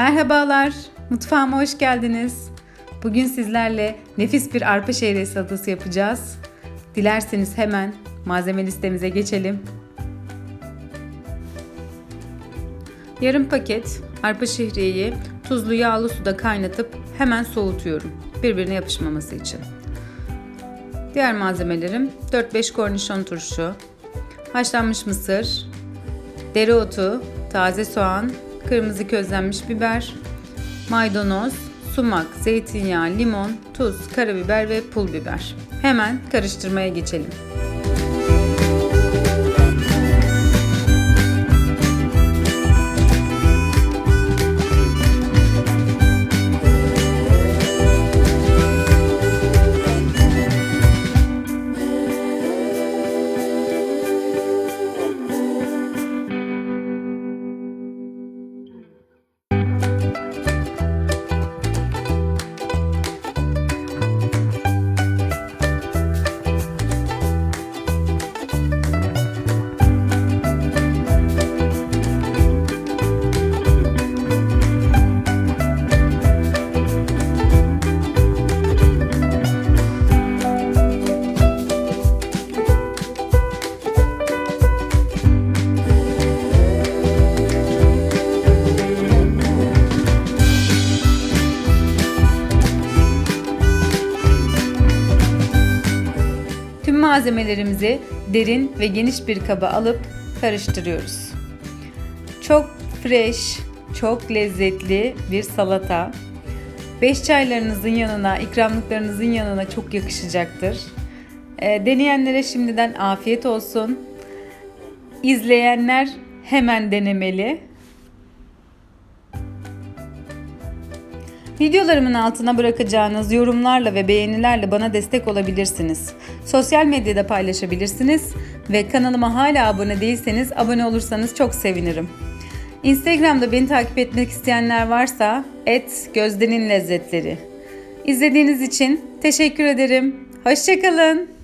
Merhabalar, mutfağıma hoş geldiniz. Bugün sizlerle nefis bir arpa şehriye salatası yapacağız. Dilerseniz hemen malzeme listemize geçelim. Yarım paket arpa şehriyeyi tuzlu yağlı suda kaynatıp hemen soğutuyorum. Birbirine yapışmaması için. Diğer malzemelerim 4-5 kornişon turşu, haşlanmış mısır, dereotu, taze soğan, kırmızı közlenmiş biber, maydanoz, sumak, zeytinyağı, limon, tuz, karabiber ve pul biber. Hemen karıştırmaya geçelim. Malzemelerimizi derin ve geniş bir kaba alıp karıştırıyoruz. Çok fresh, çok lezzetli bir salata. Beş çaylarınızın yanına, ikramlıklarınızın yanına çok yakışacaktır. E, deneyenlere şimdiden afiyet olsun. İzleyenler hemen denemeli. Videolarımın altına bırakacağınız yorumlarla ve beğenilerle bana destek olabilirsiniz. Sosyal medyada paylaşabilirsiniz ve kanalıma hala abone değilseniz abone olursanız çok sevinirim. Instagram'da beni takip etmek isteyenler varsa et gözdenin lezzetleri. İzlediğiniz için teşekkür ederim. Hoşçakalın.